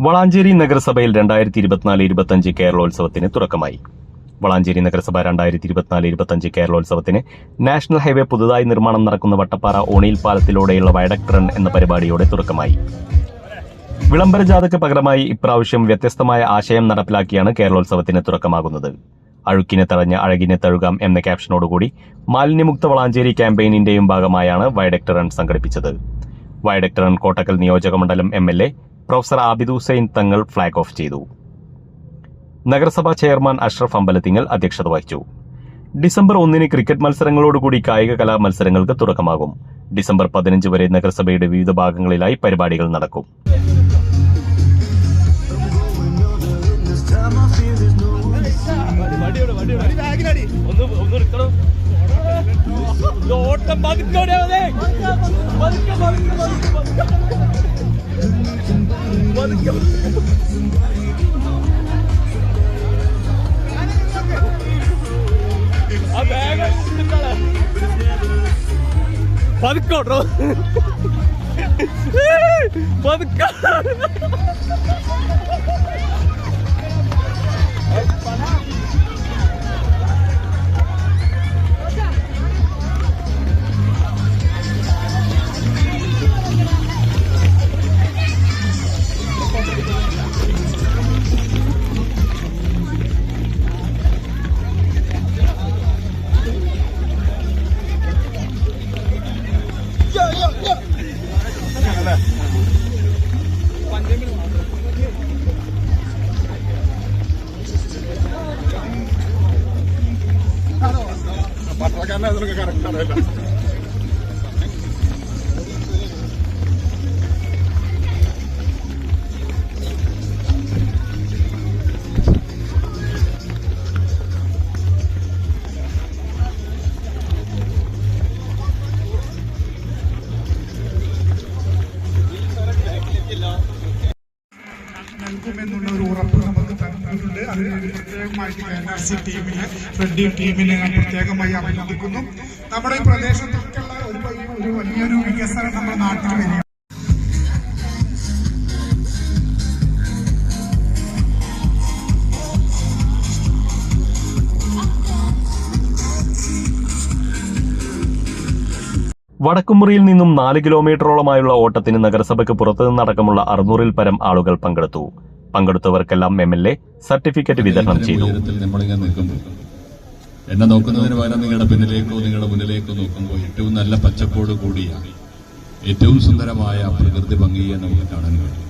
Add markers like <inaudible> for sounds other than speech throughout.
വളാഞ്ചേരി നഗരസഭയിൽ രണ്ടായിരത്തി ഇരുപത്തിനാല് ഇരുപത്തഞ്ച് കേരളോത്സവത്തിന് തുടക്കമായി. വളാഞ്ചേരി നഗരസഭ രണ്ടായിരത്തി ഇരുപത്തിനാല് ഇരുപത്തഞ്ച് കേരളോത്സവത്തിന് നാഷണൽ ഹൈവേ പുതുതായി നിർമ്മാണം നടക്കുന്ന വട്ടപ്പാറ ഓണിയിൽ പാലത്തിലൂടെയുള്ള വയഡക്ട് റൺ എന്ന പരിപാടിയോടെ തുടക്കമായി. വിളംബര ജാഥയ്ക്ക് പകരമായി ഇപ്രാവശ്യം വ്യത്യസ്തമായ ആശയം നടപ്പിലാക്കിയാണ് കേരളോത്സവത്തിന് തുടക്കമാകുന്നത്. അഴുക്കിനെ തടഞ്ഞ് അഴകിനെ തഴുകാം എന്ന ക്യാപ്ഷനോടുകൂടി മാലിന്യമുക്ത വളാഞ്ചേരി ക്യാമ്പയിനിന്റെയും ഭാഗമായാണ് വയഡക്ട് റൺ സംഘടിപ്പിച്ചത്. വയഡക്ട് റൺ കോട്ടക്കൽ നിയോജകമണ്ഡലം M L A professor Abid Hussain Thangal flag off ചെയ്തു. നഗരസഭാ ചെയർമാൻ അഷ്റഫ് അമ്പലത്തിങ്ങൽ അധ്യക്ഷത വഹിച്ചു. ഡിസംബർ ഒന്നിന് ക്രിക്കറ്റ് മത്സരങ്ങളോടുകൂടി കായിക കലാ മത്സരങ്ങൾക്ക് തുടക്കമാകും. ഡിസംബർ പതിനഞ്ച് വരെ നഗരസഭയുടെ വിവിധ ഭാഗങ്ങളിലായി പരിപാടികൾ നടക്കും. ഓട്ടം പതുക്കെ പതുക്കെ പതുക്കെ ബാഗ് പതുക്കോട്ടോ. <laughs> പതുക്ക. പത്രക്കാരനെ അതിനൊക്കെ കറക്റ്റ് അറിയില്ല നൽകുമെന്നുള്ള ഒരു ഉറപ്പ് നമുക്ക് തന്നിട്ടുണ്ട്. അതിന് പ്രത്യേകമായിട്ട് കെ എൻ ആർ സി ടീമിന് റെഡ്ഡി ടീമിനെ ഞാൻ പ്രത്യേകമായി അഭിനന്ദിക്കുന്നു. നമ്മുടെ ഈ പ്രദേശത്തൊക്കെയുള്ള ഒരു ഒരു വലിയൊരു വികസനം നമ്മുടെ നാട്ടിൽ വരിക വടക്കുമുറിയിൽ നിന്നും നാല് കിലോമീറ്ററോളമായുള്ള ഓട്ടത്തിന് നഗരസഭയ്ക്ക് പുറത്തുനിന്നടക്കമുള്ള അറുന്നൂറിൽ പരം ആളുകൾ പങ്കെടുത്തു. പങ്കെടുത്തവർക്കെല്ലാം എം എൽ എ സർട്ടിഫിക്കറ്റ് വിതരണം ചെയ്തു. എന്നെ നോക്കുന്നതിന് പകരം നിങ്ങളുടെ പിന്നിലേക്കോ നിങ്ങളുടെ മുന്നിലേക്കോ നോക്കുമ്പോൾ ഏറ്റവും നല്ല പച്ചപ്പോട് കൂടിയ ഏറ്റവും സുന്ദരമായ പ്രകൃതി ഭംഗിയെ നമുക്ക് കാണാൻ കഴിയും.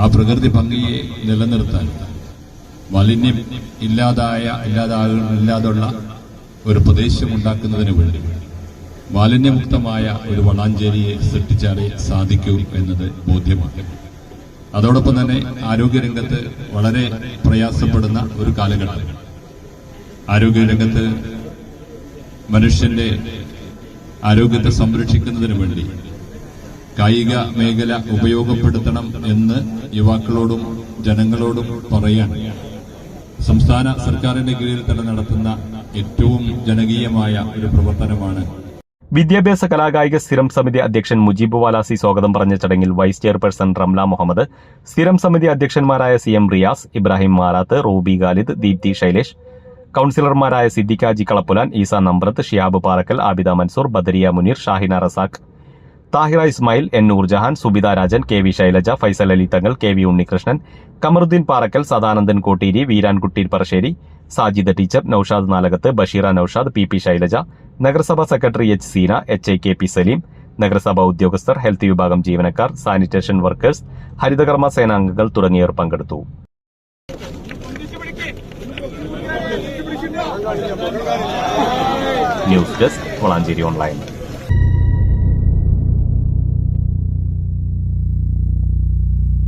ആ പ്രകൃതി ഭംഗിയെ നിലനിർത്താൻ മാലിന്യം ഇല്ലാതായ ഇല്ലാതാക ഇല്ലാതുള്ള ഒരു പ്രദേശം ഉണ്ടാക്കുന്നതിന് വേണ്ടി മാലിന്യമുക്തമായ ഒരു വളാഞ്ചേരിയെ സൃഷ്ടിച്ചാലേ സാധിക്കൂ എന്നത് ബോധ്യമാണ്. അതോടൊപ്പം തന്നെ ആരോഗ്യരംഗത്ത് വളരെ പ്രയാസപ്പെടുന്ന ഒരു കാലഘട്ടം. ആരോഗ്യരംഗത്ത് മനുഷ്യന്റെ ആരോഗ്യത്തെ സംരക്ഷിക്കുന്നതിന് വേണ്ടി കായിക മേഖല ഉപയോഗപ്പെടുത്തണം എന്ന് യുവാക്കളോടും ജനങ്ങളോടും പറയാൻ സംസ്ഥാന സർക്കാരിന്റെ കീഴിൽ തന്നെ നടത്തുന്ന ഏറ്റവും ജനകീയമായ ഒരു പ്രവർത്തനമാണ് വിദ്യാഭ്യാസ കലാകായിക സ്ഥിരം സമിതി അധ്യക്ഷൻ മുജീബ് വാലാസി സ്വാഗതം പറഞ്ഞ ചടങ്ങിൽ വൈസ് ചെയർപേഴ്സൺ റംല മുഹമ്മദ് സ്ഥിരം സമിതി അധ്യക്ഷന്മാരായ C M Riyas Ibrahim Marath Ruby Khalid Deepthi Shailesh കൌൺസിലർമാരായ Siddikhaji Kalappulan Eesa Nambrath Shiyab Parakkal Abida Mansoor Badariya Muneer Shahina Razak Thahira Ismail N Jahan Subitha Rajan K V Shailaja Faisal Ali Thangal K V Unnikrishnan Kamaruddin Parakkal Sadanandan Kotteeri Veerankutty Parassery Sajida teacher Noushad Nalakath Basheera Noushad P P Shailaja നഗരസഭാ secretary H Seena H I K P Salim നഗരസഭാ ഉദ്യോഗസ്ഥർ health വിഭാഗം ജീവനക്കാർ sanitation workers ഹരിതകർമ്മ സേനാംഗങ്ങൾ തുടങ്ങിയവർ പങ്കെടുത്തു. News desk Valanchery online.